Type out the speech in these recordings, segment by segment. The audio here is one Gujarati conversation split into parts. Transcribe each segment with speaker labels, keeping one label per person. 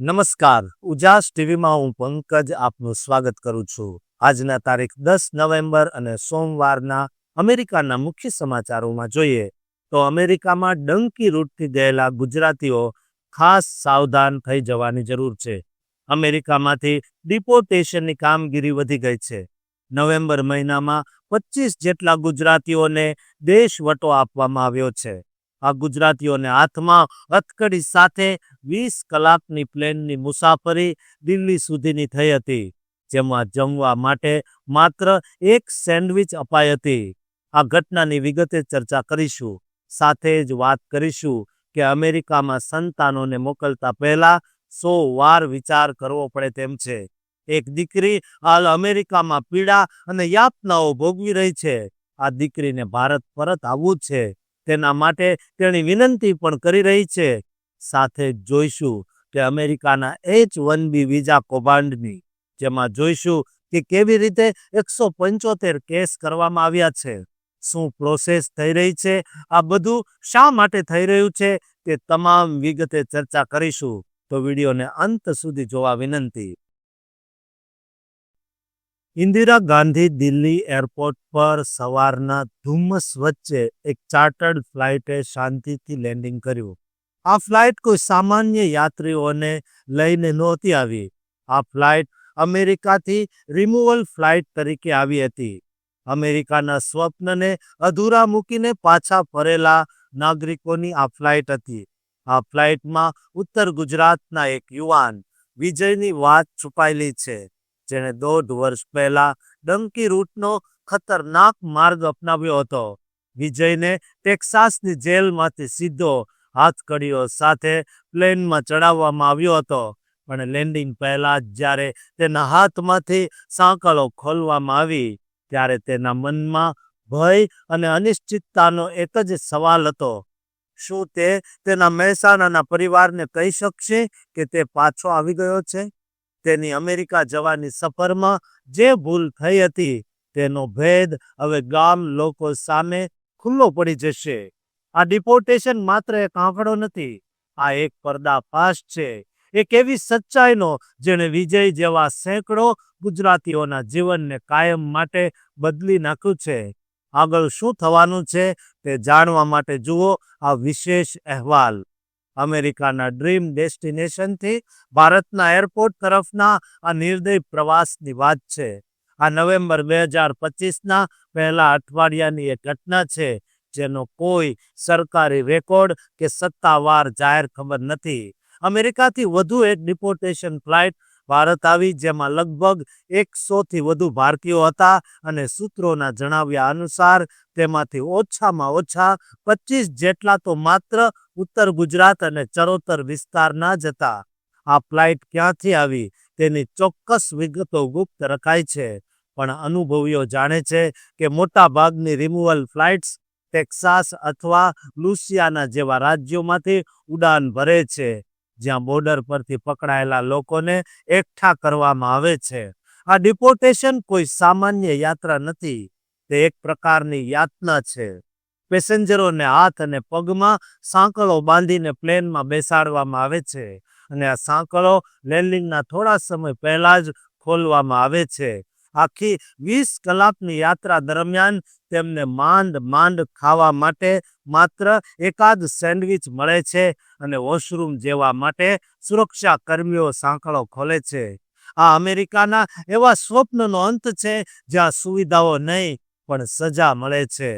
Speaker 1: નમસ્કાર. ઉજાસ ટીવીમાં હું પંકજ આપનું સ્વાગત કરું છું. આજના તારીખ દસ નવેમ્બર અને સોમવારના અમેરિકાના મુખ્ય સમાચારોમાં જોઈએ તો અમેરિકામાં ડંકી રૂટથી ગયેલા ગુજરાતીઓ ખાસ સાવધાન થઈ જવાની જરૂર છે. અમેરિકામાંથી ડિપોર્ટેશનની કામગીરી વધી ગઈ છે. નવેમ્બર મહિનામાં પચીસ જેટલા ગુજરાતીઓને દેશવટો આપવામાં આવ્યો છે. આ ગુજરાતીઓને હાથમાં હથકડી સાથે વીસ કલાકની પ્લેનની મુસાફરી દિલ્હી સુધીની થઈ હતી, જેમાં જમવા માટે માત્ર એક સેન્ડવિચ અપાઈ હતી. આ ઘટનાની વિગતે ચર્ચા કરીશું. સાથે જ વાત કરીશું કે અમેરિકામાં સંતાનોને મોકલતા પહેલા સો વાર વિચાર કરવો પડે તેમ છે. એક દીકરી હાલ અમેરિકામાં પીડા અને યાતનાઓ ભોગવી રહી છે. આ દીકરીને ભારત પરત આવવું છે. તેના માટે તેની વિનંતી પણ કરી રહી છે. સાથે જોઈશું કે અમેરિકાના એચ વન બી વિઝા કૌભાંડની, જેમાં જોઈશું કે કેવી રીતે એકસો પંચોતેર કેસ કરવામાં આવ્યા છે. શું પ્રોસેસ થઈ રહી છે? આ બધું શા માટે થઈ રહ્યું છે? તે તમામ વિગતે ચર્ચા કરીશું. તો વિડીયોને અંત સુધી જોવા વિનંતી. ઇન્દિરા ગાંધી દિલ્હી એરપોર્ટ પર સવારના ધુમ્મસ વચ્ચે એક ચાર્ટર્ડ ફ્લાઇટે શાંતિથી લેન્ડિંગ કર્યું. આ ફ્લાઇટ કોઈ સામાન્ય યાત્રીઓને લઈને નહોતી આવી. આ ફ્લાઇટ અમેરિકાથી રિમૂવલ ફ્લાઇટ તરીકે આવી હતી. અમેરિકાના સ્વપ્નને અધૂરા મૂકીને પાછા ફરેલા નાગરિકોની આ ફ્લાઇટ હતી. આ ફ્લાઇટમાં ઉત્તર ગુજરાતના એક યુવાન વિજયની વાત છુપાયેલી છે. જેણે દોઢ વર્ષ પહેલા ડંકી રૂટનો ખતરનાક માર્ગ અપનાવ્યો હતો. વિજયને ટેક્સાસની જેલમાંથી સીધો હાથકડીઓ સાથે પ્લેનમાં ચડાવવામાં આવ્યો હતો. પણ લેન્ડિંગ પહેલા જ્યારે તેના હાથમાંથી સાંકળો ખોલવામાં આવી, ત્યારે તેના મનમાં ભય અને અનિશ્ચિતતાનો એક જ સવાલ હતો. શું તે તેના મહેસાણાના પરિવારને કહી શકશે કે તે પાછો આવી ગયો છે? તેની અમેરિકા જવાની સફરમાં જે ભૂલ થઈ હતી તેનો ભેદ હવે ગામ લોકો સામે ખુલ્લો પડી જશે. આ ડિપોર્ટેશન માત્ર એક આંકડો નથી, આ એક પર્દાફાશ છે. એક એવી સચ્ચાઈનો જેણે વિજય જેવા સેંકડો ગુજરાતીઓના જીવનને કાયમ માટે બદલી નાખ્યું છે. આગળ શું થવાનું છે તે જાણવા માટે જુઓ આ વિશેષ અહેવાલ. અમેરિકાના ડ્રીમ ડેસ્ટિનેશનથી ભારતના એરપોર્ટ તરફના આ નિર્દય પ્રવાસની વાત છે. આ નવેમ્બર બે હજાર પચીસના પહેલા અઠવાડિયાની એક ઘટના છે, જેનો કોઈ સરકારી રેકોર્ડ કે સત્તાવાર જાહેર ખબર નથી. અમેરિકાથી વધુ એક ડિપોર્ટેશન ફ્લાઇટ ભારત આવી, જેમાં લગભગ એકસોથી વધુ ભારતીયો હતા અને સૂત્રોના જણાવ્યા અનુસાર તેમાંથી ઓછામાં ઓછા પચીસ જેટલા તો માત્ર ઉત્તર ગુજરાત અને ચરોતર વિસ્તારના જ હતા. આ ફ્લાઇટ ક્યાંથી આવી તેની ચોક્કસ વિગતો ગુપ્ત રખાય છે, પણ અનુભવીઓ જાણે છે કે મોટા ભાગની રિમૂવલ ફ્લાઇટ્સ ટેક્સાસ અથવા લુસિયાના જેવા રાજ્યોમાંથી ઉડાન ભરે છે. જ્યાં બોર્ડર પરથી પકડાયેલા લોકોને એકઠા કરવામાં આવે છે. આ ડિપોર્ટેશન કોઈ સામાન્ય યાત્રા નથી, તે એક પ્રકારની યાતના છે. પેસેન્જરોને હાથ અને પગમાં સાંકળો બાંધીને પ્લેનમાં બેસાડવામાં આવે છે અને આ સાંકળો લેન્ડિંગના થોડા સમય પહેલા જ ખોલવામાં આવે છે. આખી વીસ કલાકની યાત્રા દરમિયાન તેમને માંડ માંડ ખાવા માટે માત્ર એકાદ સેન્ડવિચ મળે છે અને વોશરૂમ જેવા માટે સુરક્ષા કર્મીઓ સાંકળો ખોલે છે. આ અમેરિકાના એવા સ્વપ્નનો અંત છે જ્યાં સુવિધાઓ નહીં, પણ સજા મળે છે.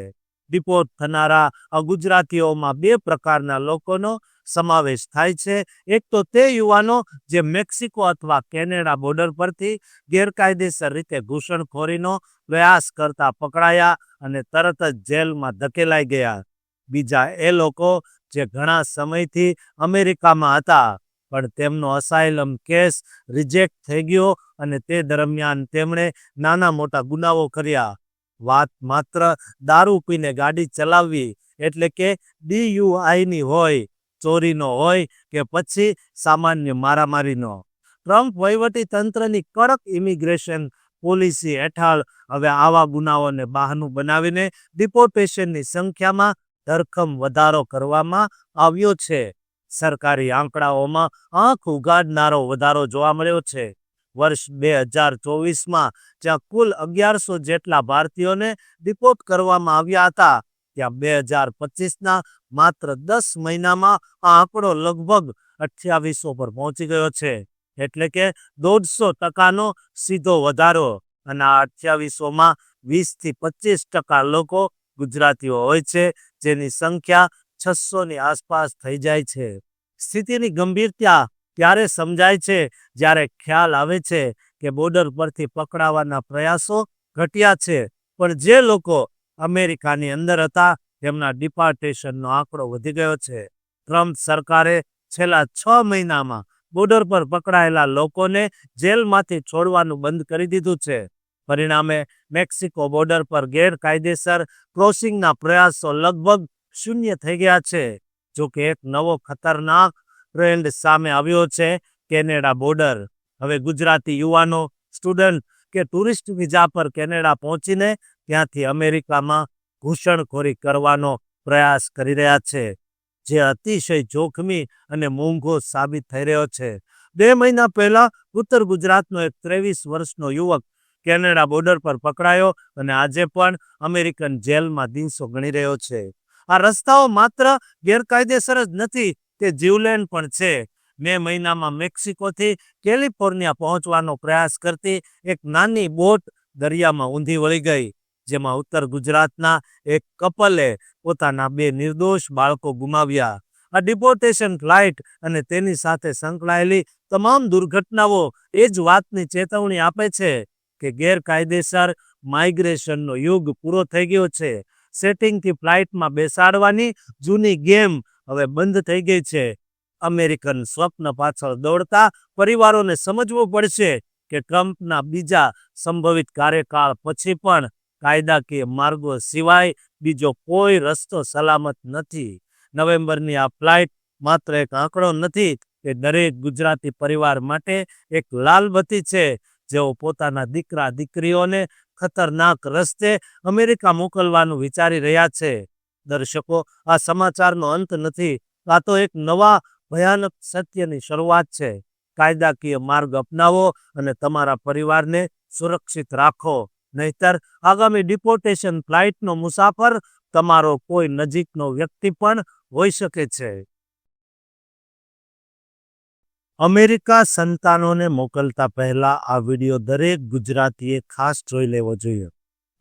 Speaker 1: ડિપોર્ટ થનારા ગુજરાતીઓમાં બે પ્રકારના લોકોનો સમાવેશ થાય છે. એક તો તે યુવાનો જે મેક્સિકો અથવા કેનેડા બોર્ડર પરથી ગેરકાયદેસર રીતે ઘૂસણખોરીનો પ્રયાસ કરતા પકડાયા અને તરત જ જેલમાં ધકેલાઈ ગયા. બીજા એ લોકો જે ઘણા સમયથી અમેરિકામાં હતા, પણ તેમનો અસાયલમ કેસ રિજેક્ટ થઈ ગયો અને તે દરમિયાન તેમણે નાના મોટા ગુનાઓ કર્યા. વાત માત્ર દારૂ પીને ગાડી ચલાવવી એટલે કે ડીયુઆઈની હોય, ચોરીનો હોય કે પછી સામાન્ય મારામારીનો. ટ્રમ્પ તંત્રની કડક ઇમિગ્રેશન પોલિસી હેઠળ હવે આવા ગુનાઓને બહાનું બનાવીને ડિપોર્ટેશનની સંખ્યામાં ધરખમ વધારો કરવામાં આવ્યો છે. સરકારી આંકડાઓમાં આંખ ઉગાડનારો વધારો જોવા મળ્યો છે. વર્ષ બે હજાર ચોવીસમાં, જ્યાં કુલ અગિયારસો જેટલા ભારતીયોને ડિપોર્ટ કરવામાં આવ્યા હતા. ત્યાં બે હજાર પચીસના માત્ર દસ મહિનામાં આ આંકડો લગભગ અઠ્યાવીસો પર પહોંચી ગયો છે. એટલે કે દોઢસો ટકાનો સીધો વધારો. અને આ અઠ્યાવીસોમાં વીસથી પચીસ ટકા લોકો ગુજરાતીઓ હોય છે, જેની સંખ્યા છસોની આસપાસ થઈ જાય છે. સ્થિતિની ગંભીરતા ત્યારે સમજાય છે, જ્યારે ખ્યાલ આવે છે કે બોર્ડર પરથી પકડાવાના પ્રયાસો ઘટ્યા છે. પણ જે લોકો અમેરિકાની અંદર હતા, તેમના ડિપાર્ટેશનનો આંકડો વધી ગયો છે. ટ્રમ્પ સરકારે છેલ્લા છ મહિનામાં બોર્ડર પર પકડાયેલા લોકોને જેલમાંથી છોડવાનું બંધ કરી દીધું છે. પરિણામે મેક્સિકો બોર્ડર પર ગેરકાયદેસર ક્રોસિંગના પ્રયાસો લગભગ શૂન્ય થઈ ગયા છે. જો કે એક નવો ખતરનાક ટ્રેન્ડ સામે આવ્યો છે કેનેડા બોર્ડર. હવે ગુજરાતી યુવાનો, સ્ટુડન્ટ કે ટુરિસ્ટ વિઝા પર કેનેડા પહોંચીને ત્યાંથી અમેરિકામાં ઘૂસણખોરી કરવાનો પ્રયાસ કરી રહ્યા છે, જે અતિશય જોખમી અને મોંઘો સાબિત થઈ રહ્યો છે. બે મહિના પહેલા ઉત્તર ગુજરાતનો એક ત્રેવીસ વર્ષનો યુવક કેનેડા બોર્ડર પર પકડાયો અને આજે પણ અમેરિકન જેલમાં દિવસો ગણી રહ્યો છે. આ રસ્તાઓ માત્ર ગેરકાયદેસર જ નથી તે જીવલેણ પણ છે. મે મહિનામાં મેક્સિકોથી કેલિફોર્નિયા પહોંચવાનો પ્રયાસ કરતી એક નાની બોટ દરિયામાં ઊંધી વળી ગઈ, જેમાં ઉત્તર ગુજરાતના એક કપલે પોતાના બે નિર્દોષ બાળકો ગુમાવ્યા. આ ડિપોર્ટેશન ફ્લાઇટ અને તેની સાથે સંકળાયેલી તમામ દુર્ઘટનાઓ એ જ વાતની ચેતવણી આપે છે કે ગેરકાયદેસર માઇગ્રેશનનો યુગ પૂરો થઈ ગયો છે. સેટિંગથી ફ્લાઇટમાં બેસાડવાની જૂની ગેમ હવે બંધ થઈ ગઈ છે. અમેરિકન સ્વપ્ન પાછળ દોડતા પરિવારોને સમજવું પડશે કે ટ્રમ્પના બીજા સંભવિત કાર્યકાળ પછી પણ કાયદાકીય માર્ગો સિવાય બીજો કોઈ રસ્તો સલામત નથી. નવેમ્બરની આ ફ્લાઇટ માત્ર એક આંકડો નથી, તે દરેક ગુજરાતી પરિવાર માટે એક લાલબત્તી છે. જેઓ પોતાના દીકરા દીકરીઓને ખતરનાક રસ્તે અમેરિકા મોકલવાનું વિચારી રહ્યા છે. દર્શકો, આ સમાચારનો અંત નથી. આ તો એક નવા ભયાનક સત્યની શરૂઆત છે. કાયદાકીય માર્ગ અપનાવો અને તમારા પરિવારને સુરક્ષિત રાખો. નહીતર આગામી ડિપોર્ટેશન ફ્લાઇટનો મુસાફર તમારો કોઈ નજીકનો વ્યક્તિ પણ હોઈ શકે છે. અમેરિકા સંતાનોને મોકલતા પહેલા આ વિડિયો દરેક ગુજરાતીએ ખાસ જોઈ લેવો જોઈએ.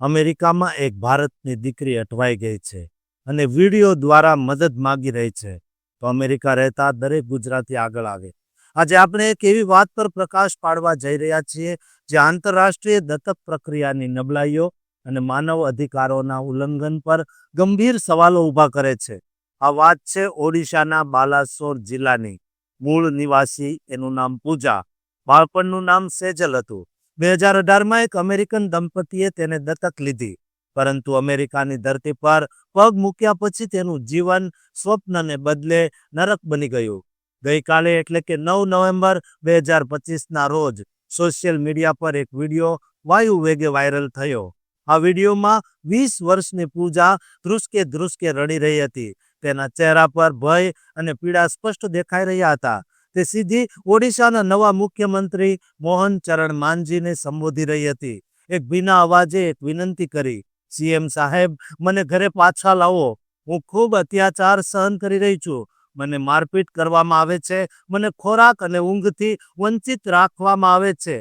Speaker 1: અમેરિકામાં એક ભારતની દીકરી અટવાઈ ગઈ છે. અને વિડિયો દ્વારા મદદ માગી રહી છે. તો અમેરિકા રહેતા દરેક ગુજરાતી આગળ આવે. આજે આપણે એક એવી વાત પર પ્રકાશ પાડવા જઈ રહ્યા છીએ, જે આંતરરાષ્ટ્રીય દત્તક પ્રક્રિયાની નબળાઈઓ અને માનવ અધિકારોના ઉલ્લંઘન પર ગંભીર સવાલો ઊભા કરે છે. આ વાત છે ઓડિશાના બાલાસોર જિલ્લાની. મૂળ નિવાસી એનું નામ પૂજા, બાળપણનું નામ સેજલ હતું. બે હજાર અઢારમાં એક અમેરિકન દંપતીએ તેને દત્તક લીધી. પરંતુ અમેરિકાની ધરતી પર પગ મૂક્યા પછી તેનું જીવન સ્વપ્નને બદલે નરક બની ગયું. ગઈકાલે એટલે કે નવ નવેમ્બર બે હજાર પચીસના રોજ સોશિયલ મીડિયા પર એક વીડિયો વાયુ વેગે વાયરલ થયો. આ વિડીયોમાં વીસ વર્ષની પૂજા ધ્રુસકે ધ્રુસકે રડી રહી હતી. તેના ચહેરા પર ભય અને પીડા સ્પષ્ટ દેખાઈ રહ્યા હતા. તે સીધી ઓડિશાના નવા મુખ્યમંત્રી મોહન ચરણ માનજીને સંબોધી રહી હતી. એક ભીના અવાજે એક વિનંતી કરી સીએમ સાહેબ, મને ઘરે પાછા લાવો. હું ખૂબ અત્યાચાર સહન કરી રહી છું. મને મારપીટ કરવામાં આવે છે. મને ખોરાક અને ઊંઘથી વંચિત રાખવામાં આવે છે.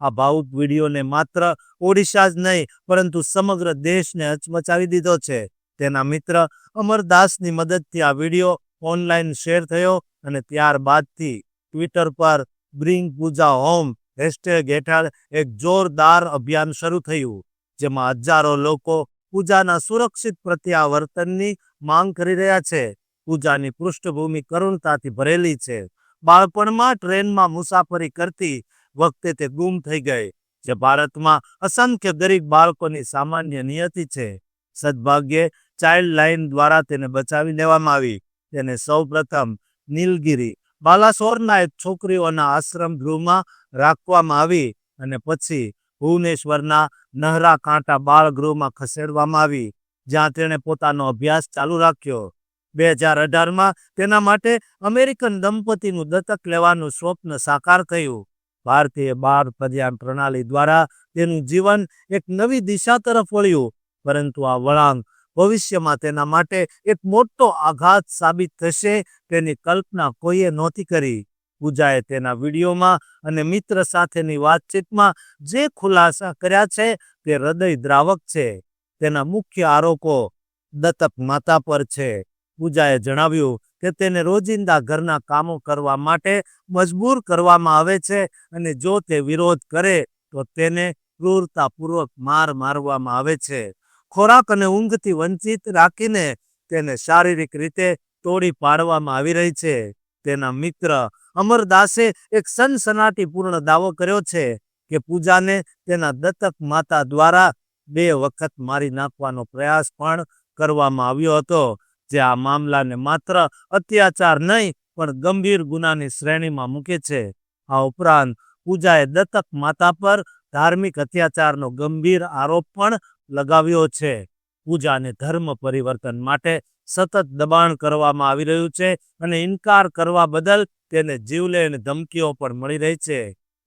Speaker 1: આ ભાવુક વિડીયોને માત્ર ઓડિશા જ નહીં, પરંતુ સમગ્ર દેશને હચમચાવી દીધો છે. તેના મિત્ર અમરદાસની મદદથી આ વીડિયો ઓનલાઈન શેર થયો અને ત્યારબાદથી ટ્વિટર પર બ્રિંગ પૂજા હોમ, હેશટેગ હેઠળ એક જોરદાર અભિયાન શરૂ થયું. જેમાં હજારો લોકો પૂજાના સુરક્ષિત પ્રત્યાવર્તનની માંગ કરી રહ્યા છે. પૂજાની પૃષ્ઠભૂમિ કરુણતાથી ભરેલી છે. બાળપણમાં ટ્રેનમાં મુસાફરી કરતી વખતે તે ગુમ થઈ ગઈ, જે ભારતમાં અસંખ્ય ગરીબ બાળકોની સામાન્ય નિયતિ છે. સદભાગ્યે ચાઇલ્ડ લાઇન દ્વારા તેને બચાવી લેવામાં આવી. તેને સૌપ્રથમ નીલગિરી બાલાસોરના એક છોકરીઓના આશ્રમ ગૃહમાં રાખવામાં આવી અને પછી ભુવનેશ્વરના નહરા કાંટા બાળ ગૃહમાં ખસેડવામાં આવી, જ્યાં તેણે પોતાનો અભ્યાસ ચાલુ રાખ્યો. બે હજાર અઢારમાં તેના માટે અમેરિકન દંપતીનું દત્તક લેવાનું સ્વપ્ન સાકાર થયું. ભારતીય બાળ કલ્યાણ પ્રણાલી દ્વારા તેનું જીવન એક નવી દિશા તરફ વળ્યું, પરંતુ આ વળાંક ભવિષ્યમાં તેના માટે એક મોટો આઘાત સાબિત થશે તેની કલ્પના કોઈએ નહોતી કરી. પૂજાએ તેના વિડીયોમાં અને મિત્ર સાથેની વાતચીતમાં જે ખુલાસા કર્યા છે તે હૃદય દ્રાવક છે. તેના મુખ્ય આરોપો દત્તક માતા પર છે. પૂજાએ જણાવ્યું કે તેને રોજિંદા ઘરના કામો કરવા માટે મજબૂર કરવામાં આવે છે અને જો તે વિરોધ કરે તો તેને ક્રૂરતાપૂર્વક માર મારવામાં આવે છે. ખોરાક અને ઊંઘથી વંચિત રાખીને તેને શારીરિક રીતે તોડી પાડવામાં આવી રહી છે. તેના મિત્ર અમરદાસે એક સનસનાટીપૂર્ણ દાવો કર્યો છે કે પૂજાને તેના દત્તક માતા દ્વારા બે વખત મારી નાખવાનો પ્રયાસ પણ કરવામાં આવ્યો હતો, જે આ મામલાને માત્ર અત્યાચાર નહીં, પણ ગંભીર ગુનાની શ્રેણીમાં મૂકે છે. આ ઉપરાંત પૂજાએ દત્તક માતા પર ધાર્મિક અત્યાચારનો ગંભીર આરોપ પણ લગાવ્યો છે. પૂજાને ધર્મ પરિવર્તન માટે સતત દબાણ કરવામાં આવી રહ્યું છે અને ઇનકાર કરવા બદલ તેને જીવલેણ ધમકીઓ પણ મળી રહી છે.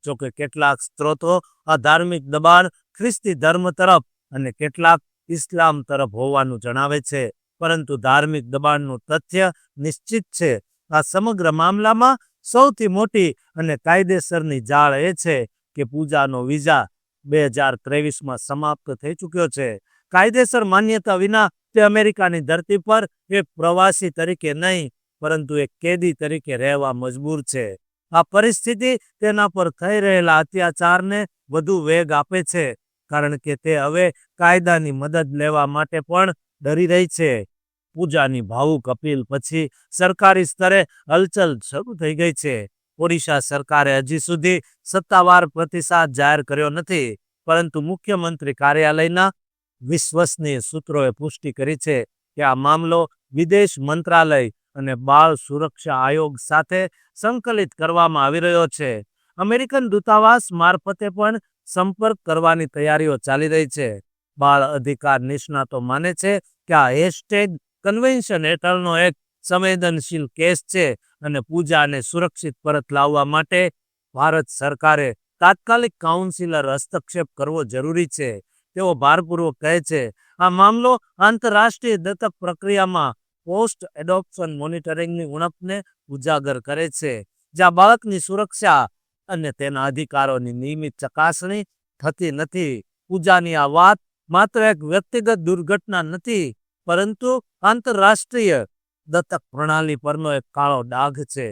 Speaker 1: જોકે કેટલાક સ્ત્રોતો આ ધાર્મિક દબાણ ખ્રિસ્તી ધર્મ તરફ અને કેટલાક ઇસ્લામ તરફ હોવાનું જણાવે છે. પરંતુ ધાર્મિક દબાણનું તથ્ય નિશ્ચિત છે. આ સમગ્ર મામલામાં સૌથી મોટી અને કાયદેસરની જાળ એ છે કે પૂજાનો વિઝા બે હજાર ત્રેવીસમાં સમાપ્ત થઈ ચૂક્યો છે. કાયદેસર માન્યતા વિના તે અમેરિકાની ધરતી પર એક પ્રવાસી તરીકે નહીં, પરંતુ એક કેદી તરીકે રહેવા મજબૂર છે. આ પરિસ્થિતિ તેના પર થઈ રહેલા અત્યાચારને વધુ વેગ આપે છે, કારણ કે તે હવે કાયદાની મદદ લેવા માટે પણ ડરી રહી છે. પૂજાની ભાવુક અપીલ પછી સરકારી સ્તરે હલચલ શરૂ થઈ ગઈ છે. ઓડિશા સરકારે હજી સુધી સત્તાવાર પ્રતિસાદ જાહેર કર્યો નથી, પરંતુ મુખ્યમંત્રી કાર્યાલયના વિશ્વસનીય સૂત્રોએ પુષ્ટિ કરી છે કે આ મામલો વિદેશ મંત્રાલય અને બાળ સુરક્ષા આયોગ સાથે સંકલિત કરવામાં આવી રહ્યો છે. અમેરિકન દૂતાવાસ મારફતે પણ સંપર્ક કરવાની તૈયારીઓ ચાલી રહી છે. બાળ અધિકાર નિષ્ણાતો માને છે કે આ હેશટેગ કન્વેન્શન હેઠળનો એક સંવેદનશીલ કેસ છે અને પૂજાને સુરક્ષિત પરત લાવવા માટે ભારત સરકારે તાત્કાલિક કાઉન્સિલર હસ્તક્ષેપ કરવો જરૂરી છે. તેઓ ભારપૂર્વક કહે છે, આ મામલો આંતરરાષ્ટ્રીય દત્તક પ્રક્રિયામાં પોસ્ટ એડોપ્શન મોનિટરિંગની ઉણપને ઉજાગર કરે છે, જ્યાં બાળકની સુરક્ષા અને તેના અધિકારોની નિયમિત ચકાસણી થતી નથી. પૂજાની આ વાત માત્ર એક વ્યક્તિગત દુર્ઘટના નથી, પરંતુ આંતરરાષ્ટ્રીય દત્તક પ્રણાલી પરનો એક કાળો ડાઘ છે.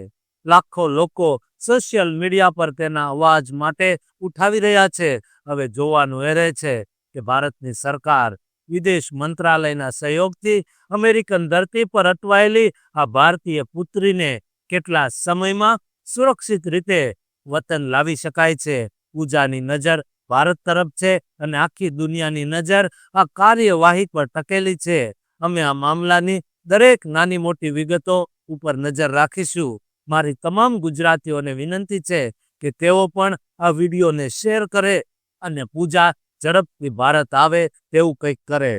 Speaker 1: લાખો લોકો સોશિયલ મીડિયા પર તેના અવાજ માટે ઉઠાવી રહ્યા છે, હવે જોવાનું એ રહે છે કે ભારતની સરકાર વિદેશ મંત્રાલયના સહયોગથી અમેરિકન ધરતી પર અટવાયેલી આ ભારતીય પુત્રીને કેટલા સમયમાં સુરક્ષિત રીતે વતન લાવી શકાય છે? પૂજાની નજર ભારત તરફ છે અને આખી દુનિયાની નજર આ કાર્યવાહી પર ટકેલી છે. અમે આ મામલાની દરેક નાની મોટી વિગતો ઉપર નજર રાખીશું. મારી તમામ ગુજરાતીઓને વિનંતી છે કે તેઓ પણ આ વિડીયોને શેર કરે અને પૂજા ઝડપથી ભારત આવે તેવું કંઈક કરે.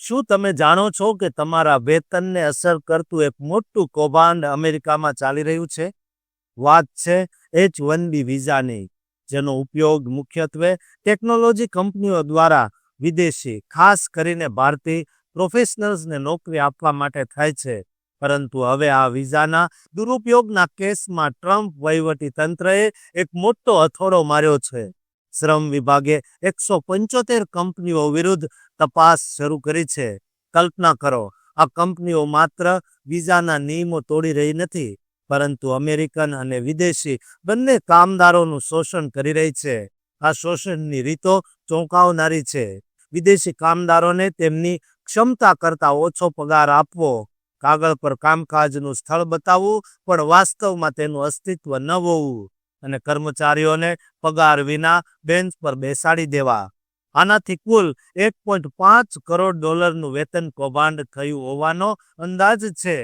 Speaker 1: શું તમે જાણો છો કે તમારા વેતનને અસર કરતું એક મોટું કૌભાંડ અમેરિકામાં ચાલી રહ્યું છે? વાત છે એચ વન બી વિઝાની, જેનો ઉપયોગ મુખ્યત્વે ટેકનોલોજી કંપનીઓ દ્વારા વિદેશી, ખાસ કરીને ભારતીય પ્રોફેશનલ્સને નોકરી આપવા માટે થાય છે. પરંતુ હવે આ વિઝાના દુરુપયોગના કેસમાં ટ્રમ્પ વહીવટી તંત્રએ એક મોટો હથોડો માર્યો છે. શ્રમ વિભાગે એકસો પંચોતેર કંપનીઓ વિરુદ્ધ તપાસ શરૂ કરી છે. કલ્પના કરો, આ કંપનીઓ માત્ર વિઝાના નિયમો તોડી રહી નથી, પરંતુ અમેરિકન અને વિદેશી બંને કામદારોનું શોષણ કરી રહી છે. આ શોષણની રીતો ચોંકાવનારી છે. વિદેશી કામદારોને તેમની ક્ષમતા કરતા ઓછો પગાર આપવો કાગળ પર કામકાજનું સ્થળ બતાવવું, પણ વાસ્તવમાં તેનું અસ્તિત્વ ન હોવું. અને કર્મચારીઓને પગાર વિના બેન્ચ પર બેસાડી દેવા. આનાથી કુલ એક પોઈન્ટ પાંચ કરોડ ડોલરનું વેતન કૌભાંડ થયું હોવાનો અંદાજ છે.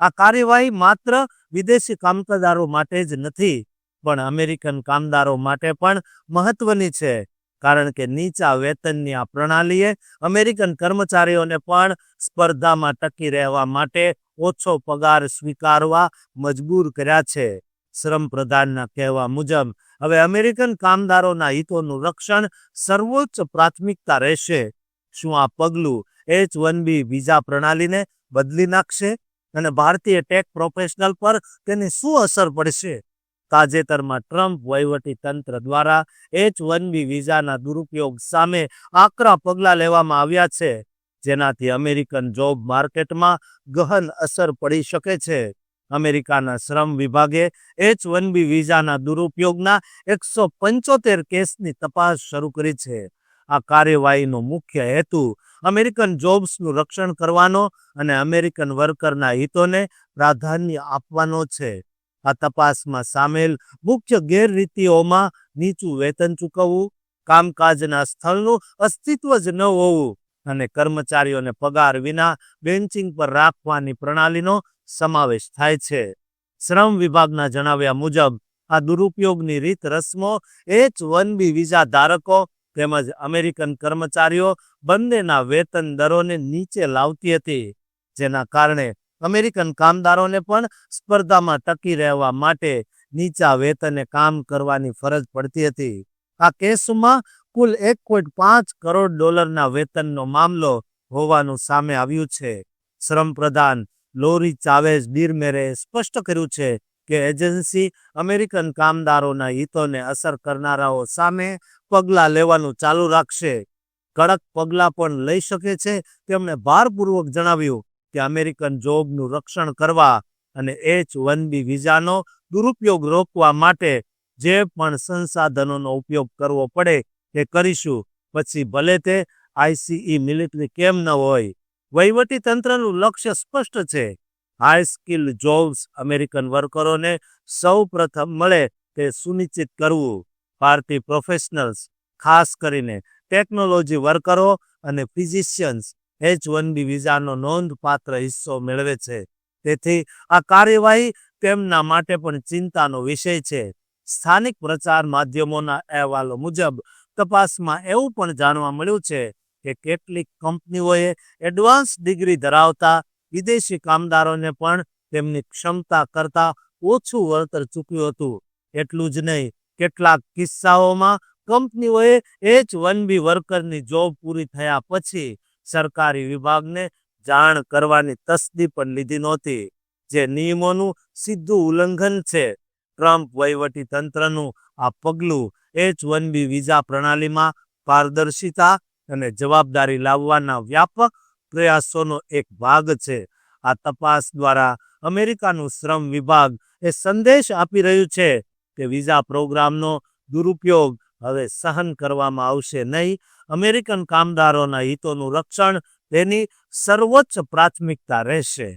Speaker 1: આ કાર્યવાહી માત્ર વિદેશી કામદારો માટે જ નથી, પણ અમેરિકન કામદારો માટે પણ મહત્વની છે. કારણ કે નીચા વેતનની આ પ્રણાલીએ અમેરિકન કર્મચારીઓને પણ સ્પર્ધામાં ટકી રહેવા માટે ઓછો પગાર સ્વીકારવા મજબૂર કર્યા છે. શ્રમ પ્રધાનના કહેવા મુજબ, હવે અમેરિકન કામદારોના હિતોનું રક્ષણ સર્વોચ્ચ પ્રાથમિકતા રહેશે. શું આ પગલું એચ વન બી વિઝા પ્રણાલીને બદલી નાખશે? અને ભારતીય ટેક પ્રોફેશનલ પર તેની શું અસર પડશે? તાજેતરમાં ટ્રમ્પ તંત્ર દ્વારા એચ વન બી વિઝાના દુરુપયોગ સામે આકરા પગલાં લેવામાં આવ્યા છે, જેનાથી અમેરિકન જોબ માર્કેટમાં ગહન અસર પડી શકે છે. અમેરિકાના શ્રમ વિભાગે એચ વન બી વિઝાના દુરુપયોગના એકસો પંચોતેર કેસની તપાસ શરૂ કરી છે. આ કાર્યવાહીનો મુખ્ય હેતુ અમેરિકન જોબ્સનું રક્ષણ કરવાનો અને અમેરિકન વર્કરના હિતોને પ્રાધાન્ય આપવાનો છે. આ તપાસમાં સામેલ મુખ્ય ગેરરીતિઓમાં નીચું વેતન ચૂકવવું, કામકાજના સ્થળનું અસ્તિત્વ જ ન હોવું અને કર્મચારીઓને પગાર વિના બેન્ચિંગ પર રાખવાની પ્રણાલીનો સમાવેશ થાય છે. શ્રમ વિભાગના જણાવ્યા મુજબ, આ દુરુપયોગની રીત રસમો એચ વન બી વિઝા ધારકો તેમજ અમેરિકન કર્મચારીઓ બંનેના વેતન દરોને નીચે લાવતી હતી, જેના કારણે અમેરિકન કામદારોને પણ સ્પર્ધામાં ટકી રહેવા માટે નીચા વેતને કામ કરવાની ફરજ પડતી હતી. આ કેસમાં કુલ એક પોઈન્ટ પાંચ કરોડ ડોલરના વેતનનો મામલો હોવાનું સામે આવ્યું છે. શ્રમ પ્રધાન લોરી ચાવેઝ ડીરમેરે સ્પષ્ટ કર્યું છે કે એજન્સી અમેરિકન કામદારોના હિતોને અસર કરનારાઓ સામે પગલાં લેવાનું ચાલુ રાખશે. કડક પગલાં પણ લઈ શકે છે, તેમણે ભારપૂર્વક જણાવ્યું કે અમેરિકન જોબનું રક્ષણ કરવા અને એચ વન બી વિઝાનો દુરુપયોગ રોકવા માટે જે પણ સંસાધનોનો ઉપયોગ કરવો પડે તે કરીશું. પછી ભલે તે આઈસીઈ મિલિટરી કેમ ન હોય. વહીવટી તંત્રનું લક્ષ્ય સ્પષ્ટ છે. હાઈ સ્કિલ જોબ્સ અમેરિકન વર્કરોને સૌ પ્રથમ મળે તે સુનિશ્ચિત કરવું. ભારતીય પ્રોફેશનલ્સ, ખાસ કરીને ટેકનોલોજી વર્કરો અને ફિઝિશિયન્સ એચ વન બી વિઝાનો નોંધપાત્ર હિસ્સો મેળવે છે. તેથી આ કાર્યવાહી તેમના માટે પણ ચિંતાનો વિષય છે. સ્થાનિક પ્રચાર માધ્યમોના અહેવાલો મુજબ તપાસમાં એવું પણ જાણવા મળ્યું છે કે કેટલીક કંપનીઓએ એડવાન્સ ડિગ્રી ધરાવતા વિદેશી કામદારોને પણ તેમની ક્ષમતા કરતાં ઓછું વળતર ચૂક્યું હતું. એટલું જ નહીં, કેટલાક કિસ્સાઓમાં કંપનીઓએ એચ વન બી વર્કરની જોબ પૂરી થયા પછી સરકારી વિભાગને જાણ કરવાની તસ્દી પણ લીધી નહોતી, જે નિયમોનું સીધું ઉલ્લંઘન છે. ટ્રમ્પ વહીવટી તંત્રનું આ પગલું એચ વન બી વિઝા પ્રણાલીમાં પારદર્શિતા અને જવાબદારી લાવવાના વ્યાપક પ્રયાસોનો એક ભાગ છે. આ તપાસ દ્વારા અમેરિકાનું શ્રમ વિભાગ એ સંદેશ આપી રહ્યું છે કે વિઝા પ્રોગ્રામનો દુરુપયોગ હવે સહન કરવામાં આવશે નહીં અમેરિકન કામદારોના હિતોનું રક્ષણ તેની સર્વોચ્ચ પ્રાથમિકતા રહેશે.